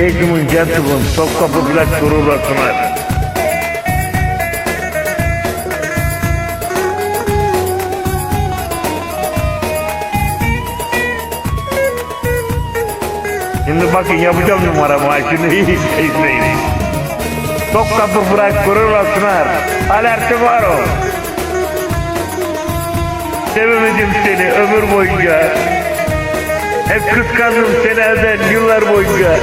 And gentlemen, Topkapı Plak gururla sunar. Şimdi bakın yapacağım numaramı. Şimdi iyi izleyin. Topkapı Plak gururla sunar. Alerti var o. Sevemedim seni ömür boyunca. Hep kıskandım seni elden yıllar boyunca.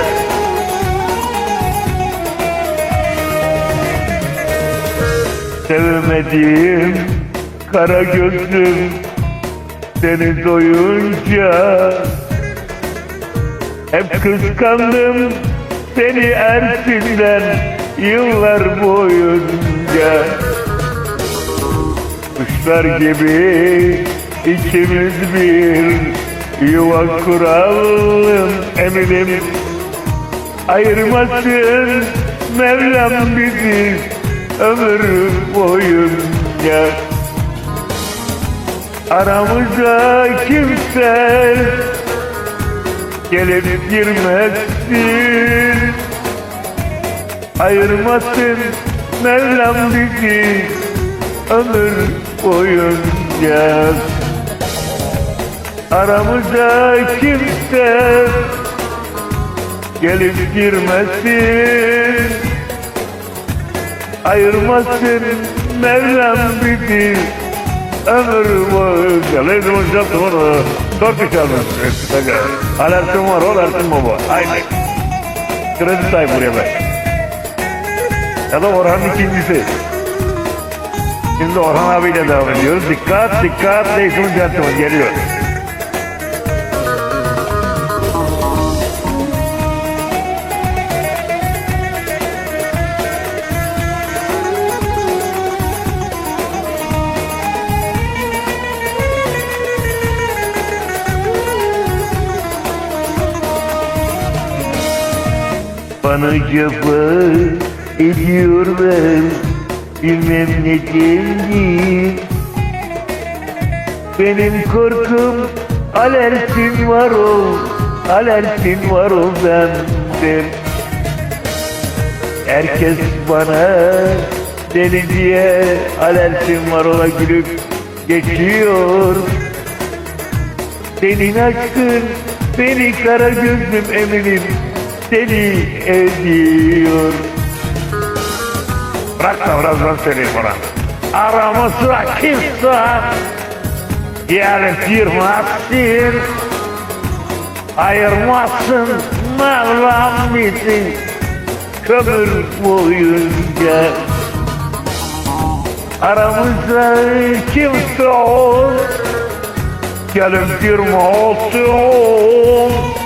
Sevmediğim kara gözlüm seni doyunca Hep kıskandım seni Ersin'den yıllar boyunca. Kuşlar gibi ikimiz bir yuva kuralım eminim. Ayırmasın Mevlam bizi ömür boyunca Aramıza kimse gelip girmesin Ayırmasın Mevlam bizi. Ömür boyunca Aramıza kimse gelip girmesin Ayırmasın Mevlam bizi. Ömür boyunca Ladies and gentlemen, Turkish Airlines Alertim var, alertim baba. Aynen. Kredi say buraya ben. Ya da Orhan'ın ikincisi. Şimdi Orhan abiyle devam ediyoruz. Dikkat, dikkat, ladies and gentlemen geliyor. Bana cefa ediyorlar Bilmem nedenli Benim korkum alerjin var o Alerjin var o benden. Herkes bana deli diye alerjin var ola gülüp geçiyor. Senin aşkın beni kara gözlüm eminim deli ediyor Bırak da biraz ben söyleyeyim bana. Aramızda kimse gelip girmezsin. Ayırmazsın Mevlam bizi kömür boyunca. Aramızda kimse ol, gelip girme olsun.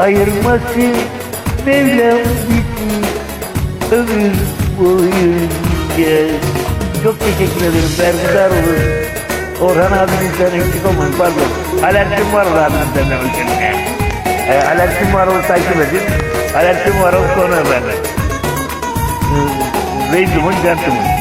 Ayırmasın Mevlam bizi ömür boyunca. Çok teşekkür ederim. Bergüzar olun. Orhan abinin sen eksik olmayın. Pardon. Alerjim var senden ülkenin. E, alerjim var onu takip edin. Alerjim var onu sonra efendim. Ladies and gentlemen.